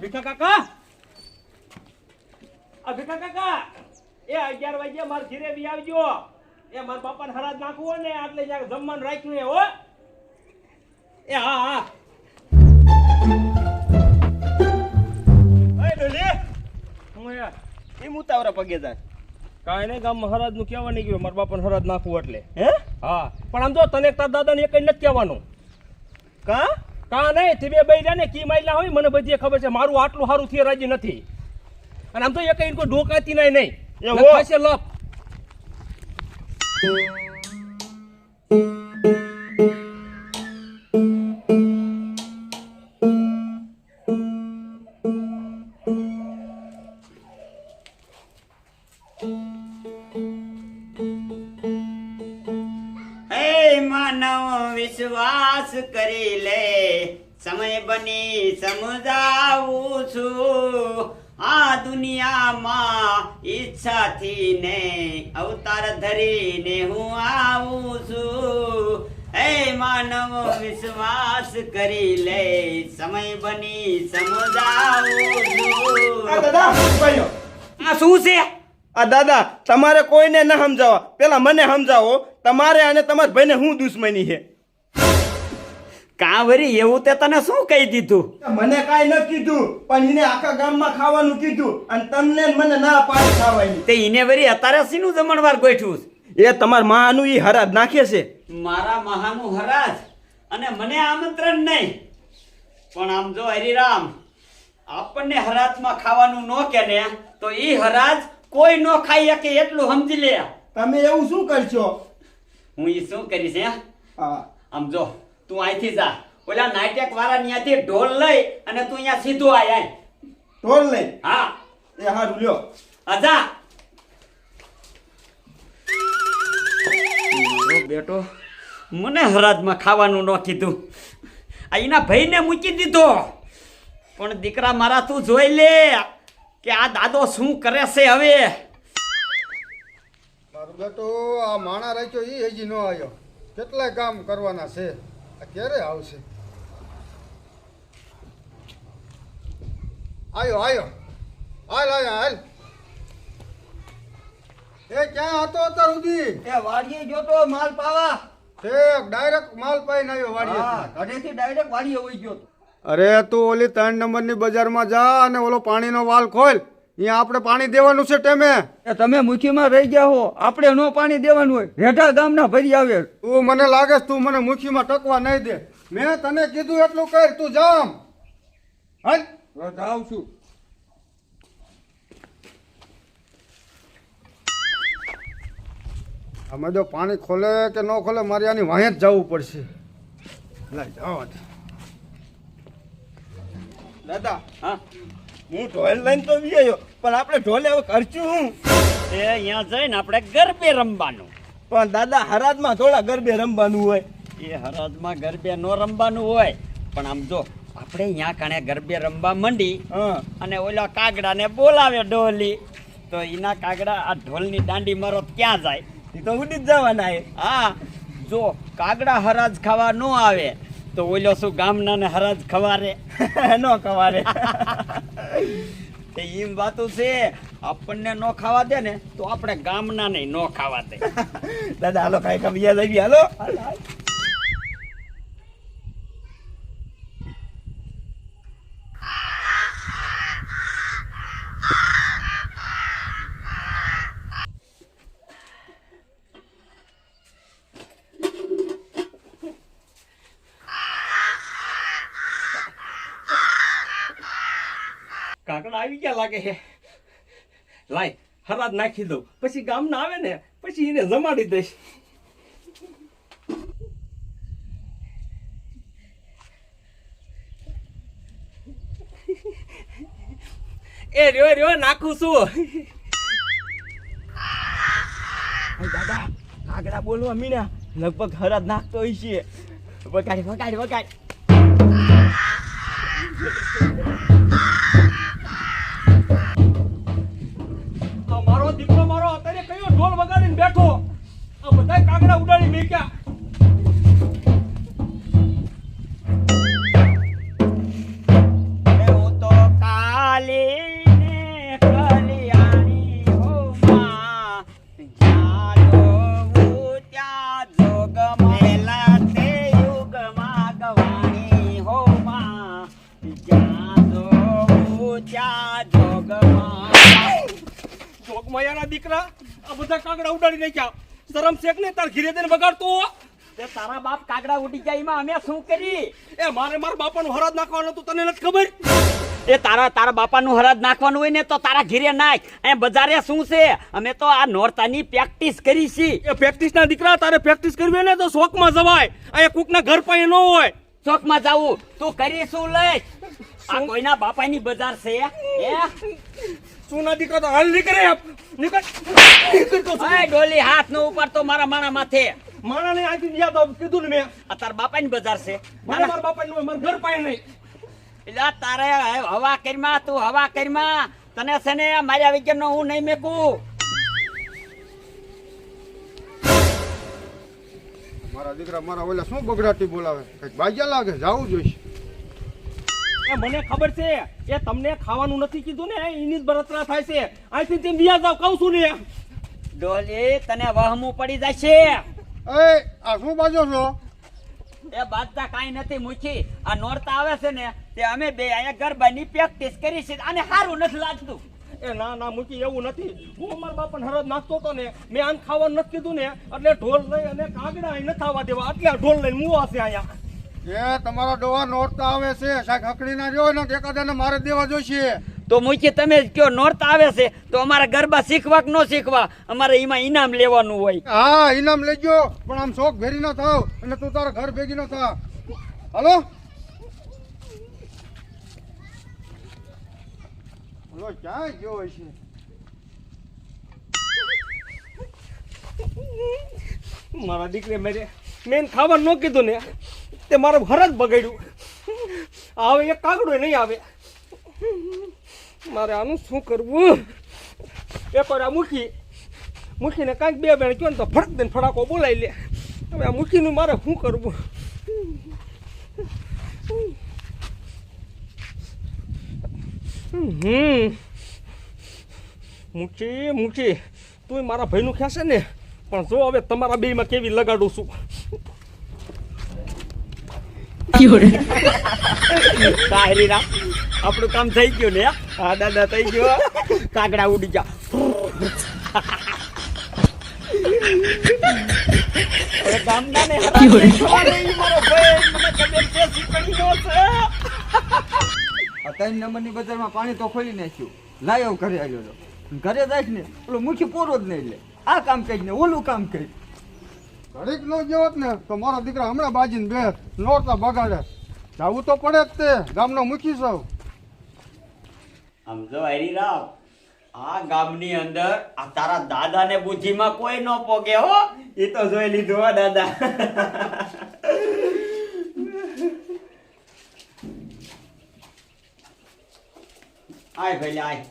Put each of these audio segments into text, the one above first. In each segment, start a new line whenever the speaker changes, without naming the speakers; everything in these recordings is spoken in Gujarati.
ભીખા કાકા? આ કાકા? એ અગિયાર વાગ્યા મારે ઘીરે બી આવજો. એ મારા બાપાને હરાજ નાખવું ને એટલે જમવાનું રાખ્યું હે. એ, હા, હું. એ
મુતાવરા પગે જાય.
કાંઈ નહીં ગામમાં હરાજનું કહેવા નહીં ગયું મારા બાપા હરાજ નાખવું એટલે.
હે?
હા. પણ આમ જો તને તાર દાદાને એક નથી કહેવાનું.
કા?
કા નહીં? તે બે બૈરા ને કી માયલા હોય મને બધી ખબર છે. મારું આટલું સારું થી રાજી નથી. અને આમ તો એક કોઈ ઢોકાતી નહીં. નહીં
એવો?
લપ Thank લપ.
માનવ વિશ્વાસ કરી લે. સમય બની સમજાવું છું. આ દુનિયામાં ઈચ્છાથી ને અવતાર ધરીને હું આવું છું. હે માનવ વિશ્વાસ કરી લે. સમય બની સમજાવું છું.
આ
આ શું છે?
આ દાદા તમારે કોઈને ન સમજાવવા. પેલા મને સમજાવો. તમારે અને તમારા ભાઈને શું દુશ્મની છે?
કાવરી એવું તે તને શું કહી દીધું?
મને કાંઈ ન કીધું પણ એને આખા ગામમાં ખાવાનું કીધું અને તમને મને ના પાડી ખાવાની.
તે ઈને વરી અત્યારે સીનું જમણવાર ગોઠવું
એ તમારા માનું ઈ હરાજ નાખે છે?
મારા મહાનું હરાજ અને મને આમંત્રણ નહીં. પણ આમ જો હરિરામ આપણને હરાજમાં ખાવાનું ન કે ને તો ઈ હરાજ કોઈ ન ખાઈ શકે એટલું સમજી લે.
તમે એવું શું કરશો?
હું એ શું કરીશ હે?
હા.
આમ જો તું અહીંથી જા. ઓલા નાટક વાળા ત્યાંથી ઢોલ લઈ અને તું અહીંયા સીધો આય આય.
ઢોલ લઈ?
હા.
એ હારું લ્યો.
અજા બેટો મને હરાજમાં ખાવાનું ન કીધું. આ એના ભાઈને મૂકી દીધો. પણ દીકરા મારા તું જોઈ લે. કે આ દાદો શું કરે છે હવે?
મારું બેટો આ માણા રાખ્યો એ હજી ન આવ્યો. કેટલાય કામ કરવાના છે. આ ક્યારે આવશે? આયો આયો. હાલ આયો હાલ. એ ક્યાં હતો અત્યાર સુધી?
એ વાડીએ જોતો માલ પાવા.
ઠેક ડાયરેક્ટ માલ પાઈને આવ્યો
હા
વાડીએ
ઘરેથી ડાયરેક્ટ વાડીએ વહી ગયો તો.
અરે તું ઓલી ત્રણ નંબરની બજારમાં જા અને ઓલો પાણીનો વાલ ખોલ. અહીંયા આપણે પાણી દેવાનું છે ટેમે.
એ તમે મુખીમાં રહી ગયા હો. આપણે નો પાણી દેવાનું હોય. રેઠા ગામના ભરી આવે.
તું મને લાગે તું મને મુખીમાં ટકવા નહીં દે. મેં તને કીધું એટલું કર તું જામ. હા
જાઉં છું.
અમે જો પાણી ખોલે કે ન ખોલે મારે આની વાંહે જ જવું પડશે. લાય જાઓ
દાદા
હા?
હું ઢોલ લઈને તો બી પણ આપણે ઢોલે હવે કરશું હું?
એ અહીંયા જઈને આપણે ગરબે રમવાનું.
પણ દાદા હરાજમાં થોડા ગરબે રમવાનું હોય.
એ હરાજમાં ગરબે ન રમવાનું હોય પણ આમ જો આપણે અહીંયા કણે ગરબે રમવા મંડી
હા.
અને ઓલા કાગડાને બોલાવે ઢોલી તો એના કાગડા આ ઢોલની દાંડી મારો ક્યાં જાય?
એ તો ઉડી જ જવાના
હા જો કાગડા હરાજ ખાવા ન આવે તો ઓલો શું ગામના ને હરાજ ખવારે?
નો ખવારે.
તે એમ વાતું છે આપણને નો ખાવા દે ને તો આપણે ગામના નહીં નો ખાવા દે.
દાદા હાલો કાંઈ કબિયા જઈએ હાલો.
કાકડા આવી ગયા લાગે છે. લાય, હરાજ નાખી દઉં. પછી ગામના આવે ને, પછી એને જમાડી દઈશ. એ રહ્યો રહ્યો, નાખું છું.
દાદા કાગડા બોલવા મીના લગભગ હરાજ નાખતો હોય છે વગાડ વગાડ વગાડ.
જોગમાયાના દીકરા આ બધા કાગડા ઉડાડી નાખ્યા. શરમ શેખ ને તાર ઘીરે દઈને બગાડતો
તે તારા બાપ કાગડા ઉડી જાય એમાં અમે શું કરી?
એ મારે મારા બાપાનું હરાજ નાખવાનું હતું તને નથી ખબર?
એ તારા તારા બાપાનું હરાજ નાખવાનું હોય ને તો તારા ઘીરે નાખ. એ બજારે શું છે? અમે તો આ નોરતાની પ્રેક્ટિસ કરી છે.
એ પ્રેક્ટિસ ના દીકરા તારે પ્રેક્ટિસ કરવી હોય ને તો શોખમાં જવાય. અહીંયા કોકના ઘર પાસે ન હોય.
ચોકમાં જાવું. તું કરી શું લઈ આ કોઈના બાપાની બજાર છે
સુના દીકરો તો હાલ નીકળે. નીકળ.
ડોલી હાથ નો ઉપર તો મારા માણા માથે.
માણાને આજી યાદ આવ કીધું ને મેં.
આ બાપા બાપાની બજાર છે.
મારા મારા બાપા નું મારા ઘર પાસે નહીં.
એટલે તારે હવા કરીમાં તું હવા કરીમાં. તને છે ને માર્યા વિજ્ઞાન હું નહીં મેકું.
મારા દીકરા મારા ઓલા શું બગડાટી બોલાવે? કંઈક બાજ્યા લાગે જાવું જોઈશ.
એ મને ખબર છે એ તમને ખાવાનું નથી કીધું ને એની જ બરતરા થાય છે. અહીંથી તેમ બીજા જાવ કહું છું ને.
ડોલી તને વહમું પડી જશે.
એ આ શું બાજો છો?
એ બાજતા કાંઈ નથી મૂકી. આ નોરતા આવે છે ને તે અમે બે અહીંયા ગરબાની પ્રેક્ટિસ કરી છે અને સારું નથી લાગતું.
એ ના ના મૂકી એવું નથી. હું મારા બાપાને હરજ નાખતો હતો ને મેં આને ખાવાનું નથી કીધું ને એટલે ઢોલ લઈ અને કાગડા ન નથી આવવા દેવા. એટલે ઢોલ લઈને મુવા છે અહીંયા?
એ તમારા ડોવા નોરતા આવે છે. સાહેબ હકડી ના રહ્યો ને એકાદાને મારે દેવા જોઈશે.
તો મૂકી તમે જ કયો નોરતા આવે છે તો અમારા ગરબા શીખવા કે ન શીખવા? અમારે એમાં ઇનામ લેવાનું હોય.
હા ઇનામ લેજો પણ આમ શોખ ભેરી ન થાવ અને તું તારા ઘર ભેગી ન થા. હાલો? હલો ક્યાં ગયો છે
મારા દીકરી મેરે મેન ખાવા ન કીધું ને, તે મારું જ બગાડ્યું. આવે એક કાગડો નહીં આવે. મારે આનું શું કરવું? એક વાર આ મૂકી, મૂકીને કાંઈક બે બેન કહો ને તો ફરક દઈને ફડાકો બોલાવી લે. હવે આ મૂકીનું મારે શું કરવું હમ મૂકી મૂકી. તું મારા ભાઈનું ખેંચે ને? પણ જો હવે તમારા બેયમાં કેવી લગાડું છું.
સારી રામ આપણું કામ થઈ ગયું ને હા? દાદા થઈ ગયો કાગડા ઉડી જા. હવે ગામના ને હરાજ. નહીં થવાનું, ઈ મારો ભાઈ મને ખબર છે, શીખવાડીનો છે.
આ ત્રણ નંબરની બજારમાં પાણી તો ખોલી નાખ્યું. લાયો ઘરે આવ્યો હતો ઘરે જાય ને પેલો મુખી પોરો જ નહીં લે. આ કામ કરી ને ઓલું કામ કરી.
ઘડીક નો ગયો ને તો મારા દીકરા હમણાં બાજીને બેસ નોરતા બગાડે. જાવું તો પડે જ તે ગામનો મુખી સૌ
આમ જો હરિરામ આ ગામની અંદર આ તારા દાદાને બુદ્ધિમાં કોઈ ન પોગે હો. એ તો જોઈ લીધું હો દાદા. આય ભાઈ આય.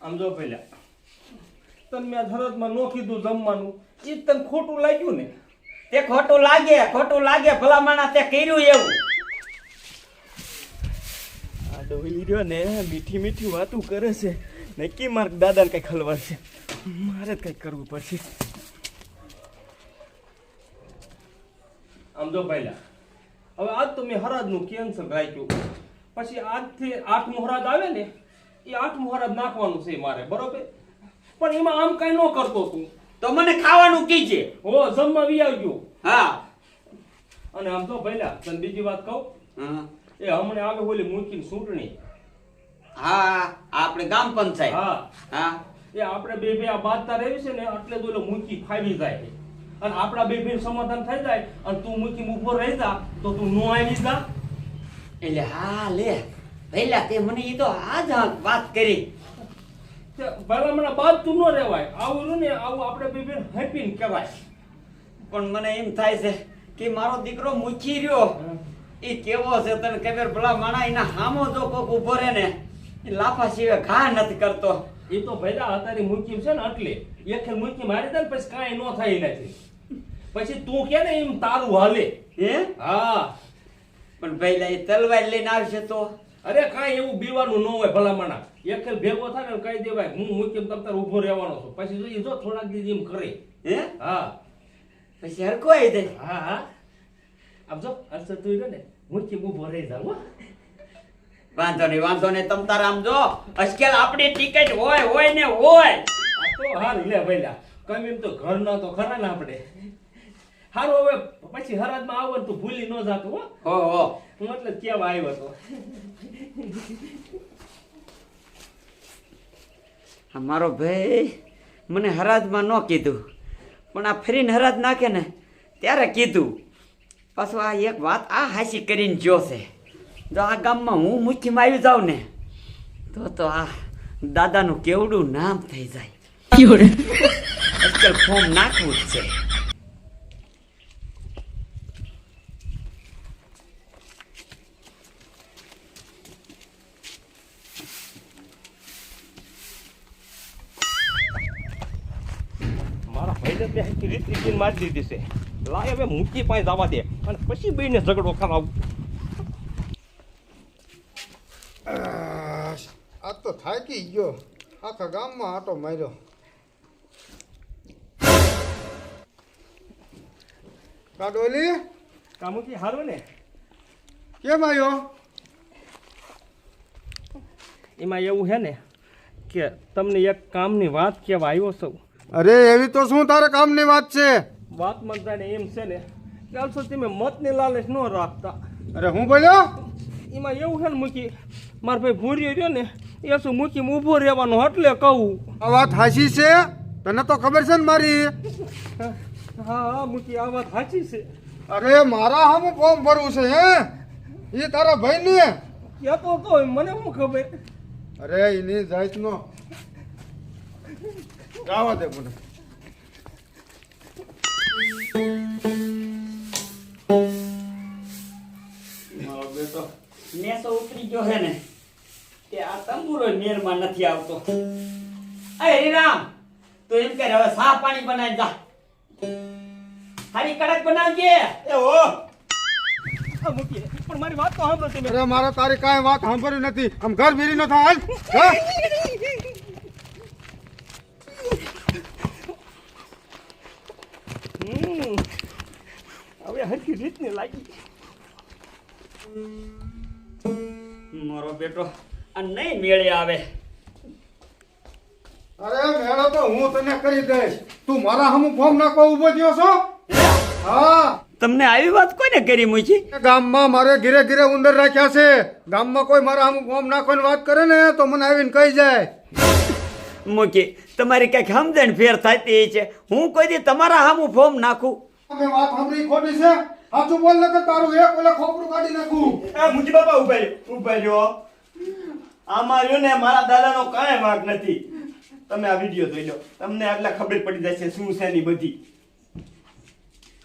આમ જો પેલા તને મેં હરજમાં નો કીધું જમવાનું. એ તને ખોટું લાગ્યું ને?
તે ખોટું લાગે ખોટું લાગે ભલામણા તે કર્યું એવું.
આ ડોલી રહ્યો ને મીઠી મીઠી વાતું કરે છે. નક્કી માર દાદાને કઈ ખલવાડ છે. મારે જ કંઈક કરવું પડશે.
આમ જો પહેલા હવે આજ તો મેં હરાજનું કેન્સલ રાખ્યું. પછી આજથી આઠ હરાજ આવે ને એ આઠ હરાજ નાખવાનું છે મારે બરોબર? પણ એમાં આમ કઈ ન કરતો તું.
તો મને ખાવાનું કીજે.
હો જમવા વી આવજો.
હા.
અને આમ તો પહેલા તને બીજી વાત કહું?
હં.
એ હમણાં આવે ઓલી મૂકીને ચૂંટણી.
હા આપણે ગામ પંચાયત.
હા.
હા.
એ આપણે બે બે આ બાદતા રહેવી છે ને એટલે તો ઓલો મૂકી ફાવી જાય અને આપણા બે બે સમાધાન થઈ જાય અને તું મૂકી ઊભો રહી જા તો તું નો આવી જા.
એટલે હા લે. પહેલા તે મને એ તો આજ વાત કરી.
ભલામણા બાદ તું ન રહેવાય. આવું ને આવું આપણે બે હેપીન કહેવાય.
પણ મને એમ થાય છે કે મારો દીકરો મૂકી રહ્યો. એ કેવો છે તને ખબર? ભલા માણા એના હામો જો કોક ઊભો રહે ને એ લાફા સિવાય ઘા નથી કરતો.
એ તો ભૈલા અત્યારે મૂકી છે ને એટલે. એક મૂકી મારી દે ને પછી કાંઈ ન થાય એનાથી. પછી તું કે ને એમ તારું હાલે.
હે?
હા.
પણ પહેલા એ તલવાર લઈને આવશે તો.
અરે કાંઈ એવું બીવાનું ન હોય ભલામણા. એક ભેગો થાય ને કહી દેવાય હું મૂકી તમ તાર ઊભો રહેવાનો છું. પછી જોઈએ જો થોડાક દી એમ કરે.
હે?
હા.
પછી હરકો આવી જાય.
હા હા. આમ જો અરસદ તું ને મૂકી ઊભો રહી જાવ હો.
વાંધો નહીં વાંધો નહીં તમ તાર આમ જો અજકેલ આપણી ટિકિટ હોય હોય ને હોય.
તો હાલ લે ભઈલા કમ તો ઘર ના તો ખરા ને આપણે. હારું હવે પછી હરાજમાં આવો ને તું ભૂલી ન જાતો હો.
હો હો.
હું એટલે કેવા આવ્યો તો.
મારો ભાઈ મને હરાજમાં ન કીધું. પણ આ ફરીને હરાજ નાખે ને ત્યારે કીધું. પાછું આ એક વાત આ હાસી કરીને જોશે જો આ ગામમાં હું મુખ્યમાં આવી જાઉં ને તો તો આ દાદાનું કેવડું નામ થઈ જાય. ફોર્મ નાખવું જ છે.
ભાઈને રીત રીતની મારી દીધી છે. લાય હવે મૂકી પાસે જવા દે. અને પછી બેને ઝઘડો કરાવું.
આ તો થાકી ગયો. આખા ગામમાં આટો માર્યો. કાડોલી
કામુકી હારું ને?
કેમ આવ્યો
એમાં એવું છે ને કે તમને એક કામની વાત કહેવા આવ્યો છું.
અરે એવી તો શું તારે કામની વાત છે?
વાત મને એમ છે ને કે અલસો તમે મતની લાલચ ન રાખતા.
અરે હું બોલ્યો?
એમાં એવું છે ને મૂકી મારો ભાઈ ભૂર્યો રહ્યો ને એ શું મૂકી ઊભો રહેવાનો એટલે કહું.
આ વાત હાસી છે? તને તો ખબર છે ને મારી?
હા હા મૂકી આ વાત સાચી છે.
અરે મારા હામું ફોર્મ ભરવું છે હે? એ તારા ભાઈ ને
કહેતો તો મને શું ખબર?
અરે એની જાત નો ગાવા દે મને.
મારો બેટો. નેસો ઉતરી ગયો હે ને તે આ તંબુરો નેરમાં નથી આવતો. અરે હરિરામ તો એમ કરે હવે સાફ પાણી બનાવી જા. હારી કડક બનાવજે. એ
ઓ પણ મારી વાત તો સાંભળો તમે.
અરે મારા તારી કાંઈ વાત સાંભળી નથી. આમ ઘર ભીરી ન થાય હાલ.
હમ. હવે રીતની લાગી
મારો બેટો આ નહીં મેળે આવે.
અરે મેળો તો હું તને કરી દઈશ. તું મારા હામું ફોર્મ નાખવા ઊભો થયો છો? હા?
તમને આવી વાત કોઈને કરી મૂકી?
ગામમાં મારે ધીરે ધીરે ઉંદર રાખ્યા છે. ગામમાં કોઈ મારા હામું ફોર્મ નાખવાની વાત કરે ને તો મને આવીને કહી જાય.
મૂકી. તમારી કંઈક સમજણ ફેર થતી છે. હું કોઈ દી તમારા હામું ફોર્મ નાખું?
તમે વાત સાંભળી ખોટી છે? સાચું બોલ ને તારું એક ઓલે ખોપડું કાઢી નાખું.
એ મુજી બાપા ઉભે ઉભે રહ્યો આમાં રહ્યો ને મારા દાદાનો કાંઈ વાંક નથી. તમે આ વિડિયો જોઈ લો. તમને આટલા ખબર પડી જશે શું છે ની બધી.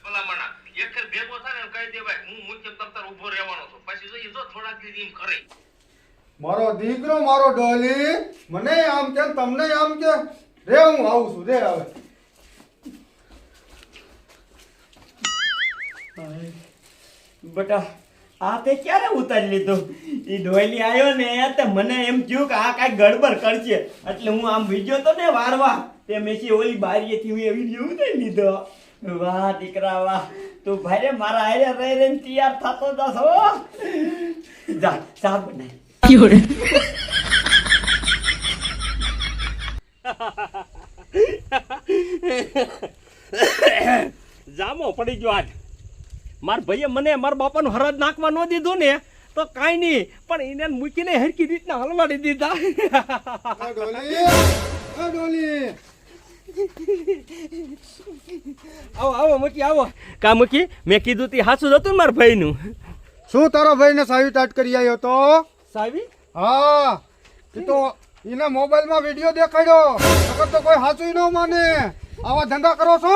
ભલામણા. એક ભેગો થાય ને કહી દેવાય હું મુખ્ય તમતાર ઊભો રહેવાનો છું. પછી જોઈએ જો થોડાક દી એમ કરે.
મારો દીકરો મારો ડોલી મને આમ કે તમને આમ કે. રે હું આવું છું રે હવે.
બટા, આ તે ક્યારે ઉતારી લીધો? એ ડોયલી આવ્યો ને તે મને એમ થયું કે આ કાંઈ ગડબડ કરશે. એટલે હું આમ વિજ્યો તો ને વારવા. તે મેસી ઓલી બારીએથી હું એવી જેવું ને લીધો.
વાહ, દીકરા, વાહ. તું ભાઈ રે, મારા હારે રહી રહીને તૈયાર થતો જશ જા, ચા બનાય.
જામો પડી ગયો આજ. માર ભાઈએ મને મારા બાપાનું હરાજ નાખવા ન દીધું ને તો કાંઈ નહીં. પણ એને મૂકીને હરકી રીતના હલવાડી દીધા. આવો આવો મૂકી આવો. કા મૂકી? મેં કીધું તી હાસું જ હતું ને મારા ભાઈનું.
શું તારા ભાઈને સાવી ટાટ કરી આવ્યો તો?
સાવી?
હા. એ તો એના મોબાઈલમાં વીડિયો દેખાડ્યો. નકર તો કોઈ હાચું ન માને. આવા ધંધા કરો છો?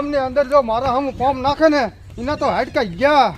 ગામની અંદર જો મારા હમ ફોર્મ નાખે ને એના તો હાડકા ગયા.